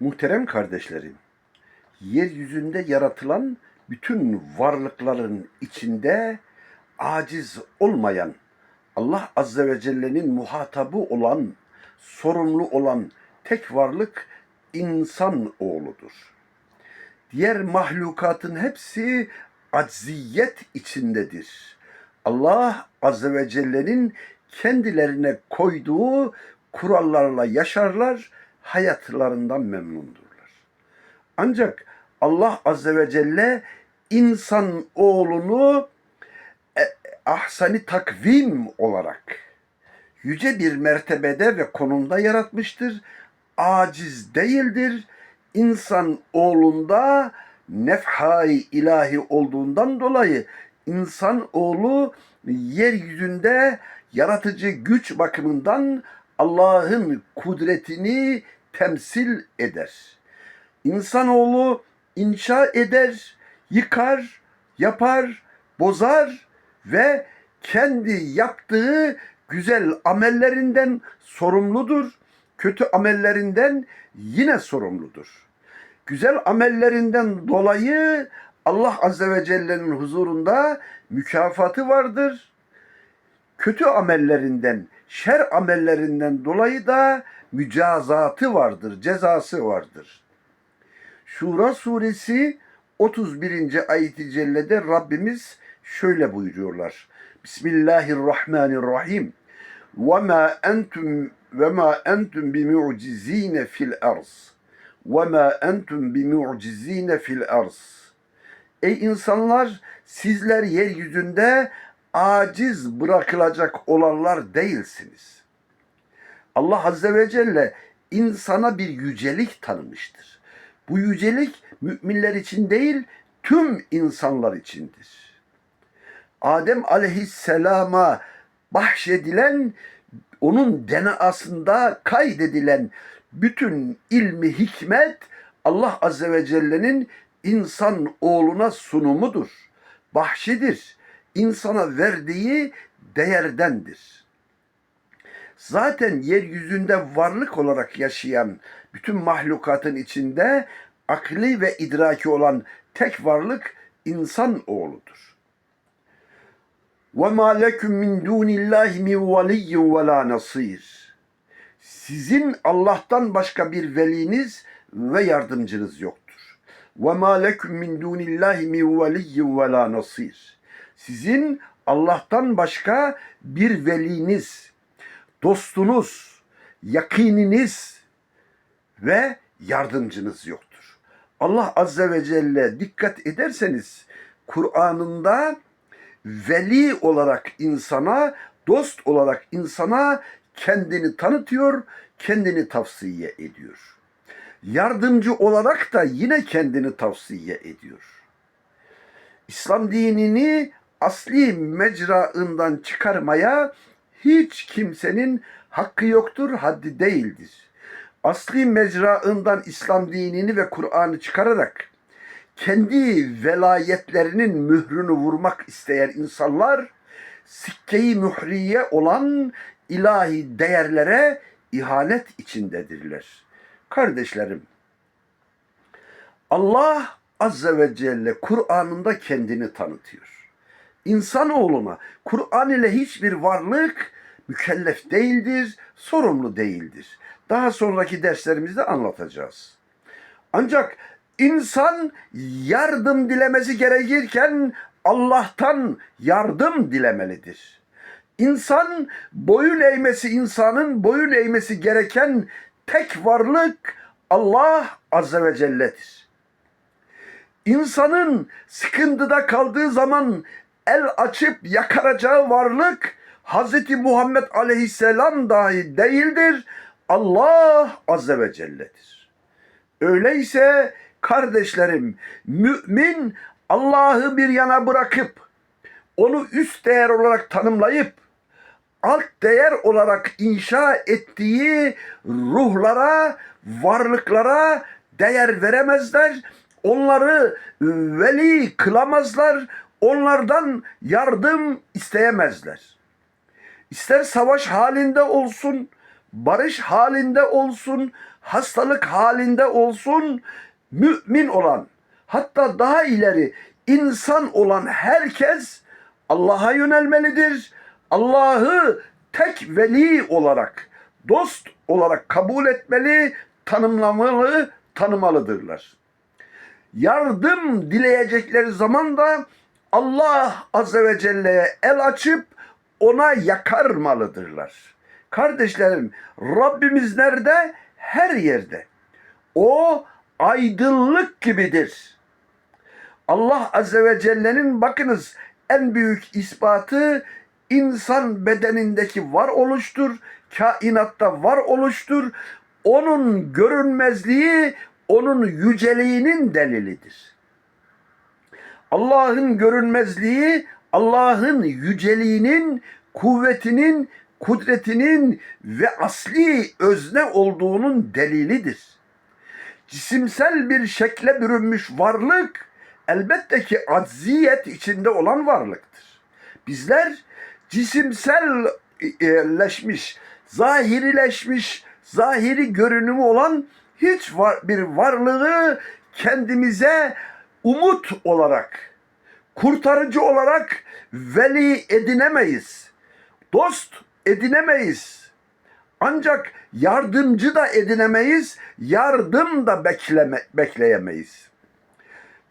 Muhterem kardeşlerim, yeryüzünde yaratılan bütün varlıkların içinde aciz olmayan, Allah Azze ve Celle'nin muhatabı olan, sorumlu olan tek varlık insan oğludur. Diğer mahlukatın hepsi acziyet içindedir. Allah Azze ve Celle'nin kendilerine koyduğu kurallarla yaşarlar, hayatlarından memnundurlar. Ancak Allah Azze ve Celle insan oğlunu e, ahsani takvim olarak yüce bir mertebede ve konumda yaratmıştır. Aciz değildir. İnsan oğlunda nefhai ilahi olduğundan dolayı insan oğlu yeryüzünde yaratıcı güç bakımından Allah'ın kudretini temsil eder. İnsanoğlu inşa eder, yıkar, yapar, bozar ve kendi yaptığı güzel amellerinden sorumludur. Kötü amellerinden yine sorumludur. Güzel amellerinden dolayı Allah Azze ve Celle'nin huzurunda mükafatı vardır. Kötü amellerinden, şer amellerinden dolayı da mücazatı vardır, cezası vardır. Şura suresi 31. ayet-i cellede Rabbimiz şöyle buyuruyorlar. Bismillahirrahmanirrahim. Ve ma entum ve ma entum bimu'cizine fil arz. Ve ma entum bimu'cizine fil arz. Ey insanlar sizler yeryüzünde aciz bırakılacak olanlar değilsiniz. Allah Azze ve Celle insana bir yücelik tanımıştır. Bu yücelik müminler için değil, tüm insanlar içindir. Adem aleyhisselama bahşedilen, onun DNA'sında kaydedilen bütün ilmi hikmet Allah Azze ve Celle'nin insan oğluna sunumudur. Bahşidir İnsana verdiği değerdendir. Zaten yeryüzünde varlık olarak yaşayan bütün mahlukatın içinde akli ve idraki olan tek varlık insan oğludur. وَمَا لَكُمْ مِنْ دُونِ اللّٰهِ مِنْ وَلِيٍّ وَلَا نَصِيرٍ Sizin Allah'tan başka bir veliniz ve yardımcınız yoktur. وَمَا لَكُمْ مِنْ دُونِ اللّٰهِ مِنْ وَلِيٍّ وَلَا نَصِيرٍ sizin Allah'tan başka bir veliniz, dostunuz, yakininiz ve yardımcınız yoktur. Allah Azze ve Celle dikkat ederseniz Kur'an'ında veli olarak insana, dost olarak insana kendini tanıtıyor, kendini tavsiye ediyor. Yardımcı olarak da yine kendini tavsiye ediyor. İslam dinini asli mecraından çıkarmaya hiç kimsenin hakkı yoktur, haddi değildir. Asli mecraından İslam dinini ve Kur'an'ı çıkararak kendi velayetlerinin mührünü vurmak isteyen insanlar sikkeyi mühriye olan ilahi değerlere ihanet içindedirler. Kardeşlerim, Allah Azze ve Celle Kur'an'ında kendini tanıtıyor. İnsanoğluna Kur'an ile hiçbir varlık mükellef değildir, sorumlu değildir. Daha sonraki derslerimizde anlatacağız. Ancak insan yardım dilemesi gerekirken Allah'tan yardım dilemelidir. İnsan boyun eğmesi, insanın boyun eğmesi gereken tek varlık Allah Azze ve Celle'dir. İnsanın sıkıntıda kaldığı zaman el açıp yakaracağı varlık Hz. Muhammed Aleyhisselam dahi değildir. Allah Azze ve Celle'dir. Öyleyse kardeşlerim mümin Allah'ı bir yana bırakıp onu üst değer olarak tanımlayıp alt değer olarak inşa ettiği ruhlara, varlıklara değer veremezler. Onları veli kılamazlar. Onlardan yardım isteyemezler. İster savaş halinde olsun, barış halinde olsun, hastalık halinde olsun mümin olan hatta daha ileri insan olan herkes Allah'a yönelmelidir. Allah'ı tek veli olarak, dost olarak kabul etmeli, tanımlamalı, tanımalıdırlar. Yardım dileyecekleri zaman da Allah Azze ve Celle'ye el açıp ona yakarmalıdırlar. Kardeşlerim Rabbimiz nerede? Her yerde. O aydınlık gibidir. Allah Azze ve Celle'nin bakınız en büyük ispatı insan bedenindeki var oluştur, kainatta var oluştur. Onun görünmezliği onun yüceliğinin delilidir. Allah'ın görünmezliği Allah'ın yüceliğinin, kuvvetinin, kudretinin ve asli özne olduğunun delilidir. Cisimsel bir şekle bürünmüş varlık elbette ki acziyet içinde olan varlıktır. Bizler cisimselleşmiş, zahirileşmiş, zahiri görünümü olan hiç var, bir varlığı kendimize umut olarak, kurtarıcı olarak veli edinemeyiz. Dost edinemeyiz. Ancak yardımcı da edinemeyiz, yardım da bekleme, bekleyemeyiz.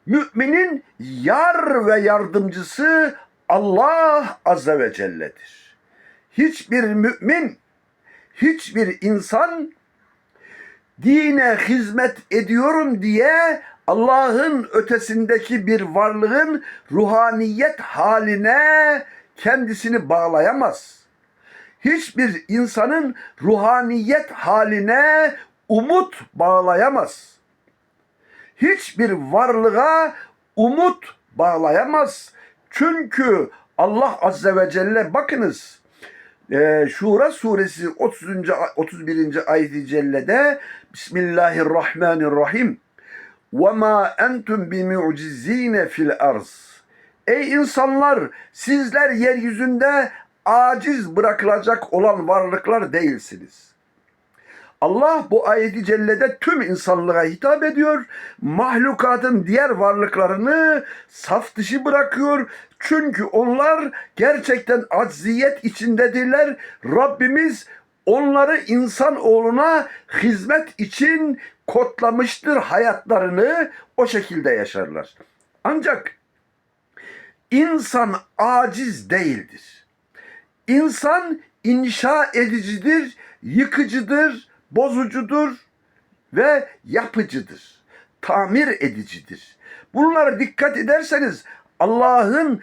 Müminin yar ve yardımcısı Allah Azze ve Celle'dir. Hiçbir mümin, hiçbir insan dine hizmet ediyorum diye Allah'ın ötesindeki bir varlığın ruhaniyet haline kendisini bağlayamaz. Hiçbir insanın ruhaniyet haline umut bağlayamaz. Hiçbir varlığa umut bağlayamaz. Çünkü Allah Azze ve Celle bakınız e, Şura suresi 30. 31. ayet-i cellede Bismillahirrahmanirrahim entum bi mu'cizine fil arz. Ey insanlar sizler yeryüzünde aciz bırakılacak olan varlıklar değilsiniz. Allah bu ayeti cellede tüm insanlığa hitap ediyor. Mahlukatın diğer varlıklarını saf dışı bırakıyor. Çünkü onlar gerçekten acziyet içindedirler. Rabbimiz onları insan oğluna hizmet için kodlamıştır hayatlarını o şekilde yaşarlar. Ancak insan aciz değildir. İnsan inşa edicidir, yıkıcıdır, bozucudur ve yapıcıdır. Tamir edicidir. Bunlara dikkat ederseniz Allah'ın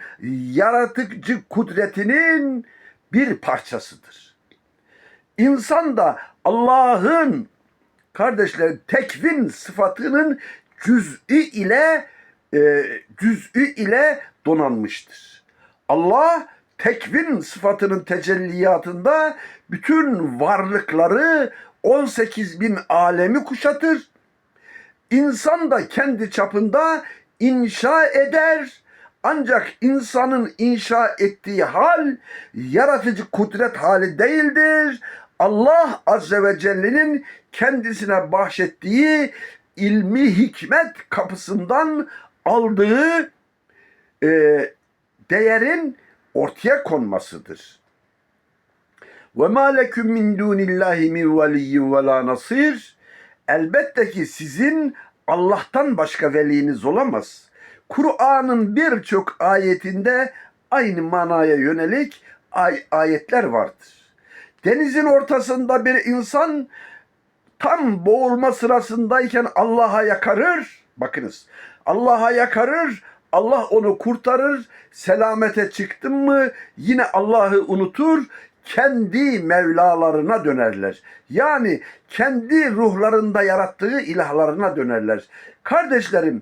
yaratıcı kudretinin bir parçasıdır. İnsan da Allah'ın kardeşler tekvin sıfatının cüz'ü ile e, cüz'ü ile donanmıştır. Allah tekvin sıfatının tecelliyatında bütün varlıkları 18 bin alemi kuşatır. İnsan da kendi çapında inşa eder. Ancak insanın inşa ettiği hal yaratıcı kudret hali değildir. Allah Azze ve Celle'nin kendisine bahşettiği ilmi hikmet kapısından aldığı e, değerin ortaya konmasıdır. Ve ma lekum min dunillahi min veliyyin ve la nasir. Elbette ki sizin Allah'tan başka veliniz olamaz. Kur'an'ın birçok ayetinde aynı manaya yönelik ay- ayetler vardır. Denizin ortasında bir insan tam boğulma sırasındayken Allah'a yakarır. Bakınız Allah'a yakarır. Allah onu kurtarır. Selamete çıktın mı yine Allah'ı unutur. Kendi mevlalarına dönerler. Yani kendi ruhlarında yarattığı ilahlarına dönerler. Kardeşlerim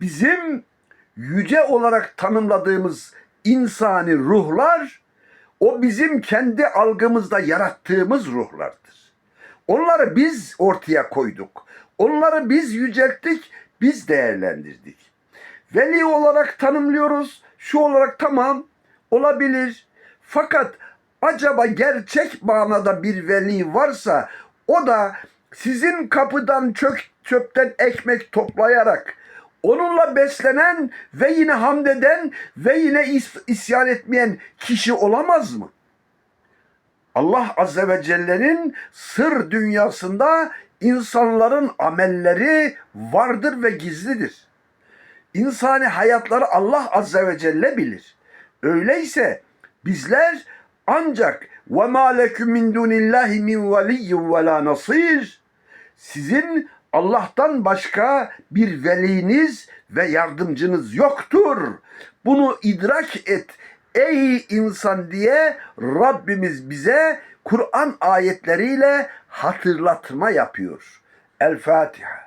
bizim yüce olarak tanımladığımız insani ruhlar o bizim kendi algımızda yarattığımız ruhlardır. Onları biz ortaya koyduk. Onları biz yücelttik, biz değerlendirdik. Veli olarak tanımlıyoruz. Şu olarak tamam olabilir. Fakat acaba gerçek manada bir veli varsa o da sizin kapıdan çök, çöpten ekmek toplayarak onunla beslenen ve yine hamd eden ve yine is- isyan etmeyen kişi olamaz mı? Allah Azze ve Celle'nin sır dünyasında insanların amelleri vardır ve gizlidir. İnsani hayatları Allah Azze ve Celle bilir. Öyleyse bizler ancak ma lekum min dunillahi min veliyyin ve la nasir sizin Allah'tan başka bir veliniz ve yardımcınız yoktur. Bunu idrak et ey insan diye Rabbimiz bize Kur'an ayetleriyle hatırlatma yapıyor. El Fatiha.